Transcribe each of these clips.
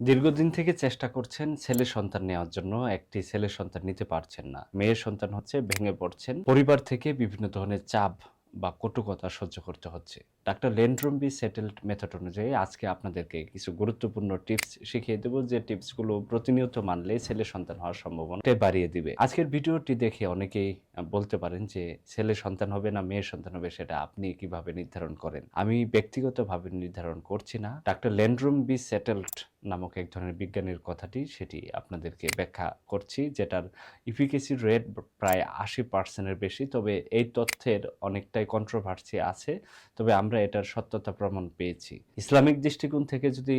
দীর্ঘদিন থেকে চেষ্টা করছেন ছেলে সন্তান নেওয়ার জন্য। একটি ছেলে সন্তান নিতে পারছেন না। মেয়ের সন্তান হচ্ছে, ভেঙে পড়ছেন। পরিবার থেকে বিভিন্ন ধরনের চাপ বা কটুকতা সহ্য করতে হচ্ছে। ডাক্তার লেন্ড্রম্বি সেটেলড মেথড অনুযায়ী আজকে আপনাদেরকে কিছু গুরুত্বপূর্ণ টিপস শিখিয়ে দেবো যে টিপসগুলো প্রতিনিয়ত মানলে ছেলে সন্তান হওয়ার সম্ভাবনা বাড়িয়ে দিবে। আজকের ভিডিওটি দেখে অনেকেই বলতে পারেন যে ছেলে সন্তান হবে না মেয়ের সন্তান হবে সেটা আপনি কীভাবে নির্ধারণ করেন? আমি ব্যক্তিগতভাবে নির্ধারণ করছি না। ডাক্তার লেন্ড্রুম বি সেটেলড নামক এক ধরনের বিজ্ঞানের কথাটি সেটি আপনাদেরকে ব্যাখ্যা করছি যেটার ইফিকেসি রেট প্রায় আশি পার্সেন্টের বেশি, তবে এই তথ্যের অনেকটাই কন্ট্রোভার্সি আছে। তবে আমরা এটার সত্যতা প্রমাণ পেয়েছি। ইসলামিক দৃষ্টিকোণ থেকে যদি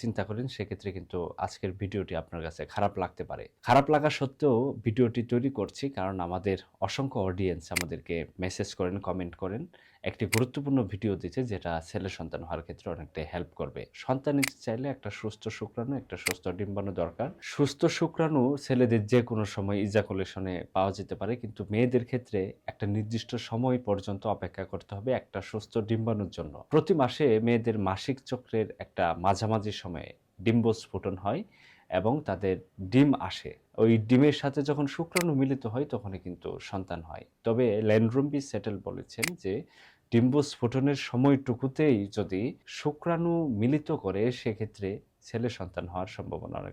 চিন্তা করেন, সেক্ষেত্রে কিন্তু আজকের ভিডিওটি আপনার কাছে খারাপ লাগতে পারে। খারাপ লাগা সত্ত্বেও ভিডিওটি তৈরি করছি কারণ আমাদের অসংখ্য অডিয়েন্স আমাদেরকে মেসেজ করেন কমেন্ট করেন। একটি গুরুত্বপূর্ণ ভিডিও দিচ্ছে যেটা ছেলে সন্তান হওয়ার ক্ষেত্রে অনেকটাই হেল্প করবে। সন্তান নিতে চাইলে একটা সুস্থ শুক্রাণু, একটা সুস্থ ডিম্বাণু দরকার। সুস্থ শুক্রাণু ছেলেদের যে কোনো সময় ইজাকুলেশনে পাওয়া যেতে পারে, কিন্তু মেয়েদের ক্ষেত্রে একটা নির্দিষ্ট সময় পর্যন্ত অপেক্ষা করতে হবে একটা সুস্থ ডিম্বাণুর জন্য। প্রতি মাসে মেয়েদের মাসিক চক্রের একটা মাঝামাঝি সময়ে ডিম্বস্ফোটন হয় এবং তাদের ডিম আসে। ওই ডিমের সাথে যখন শুক্রাণু মিলিত হয়, তখনই কিন্তু সন্তান হয়। তবে ল্যান্ড্রুম্বি সেটেল বলেছেন যে ডিম্বস্ফোটনের সময়টুকুতেই যদি শুক্রাণু মিলিত করে, সেক্ষেত্রে ছেলে সন্তান হওয়ার সম্ভাবনা অনেক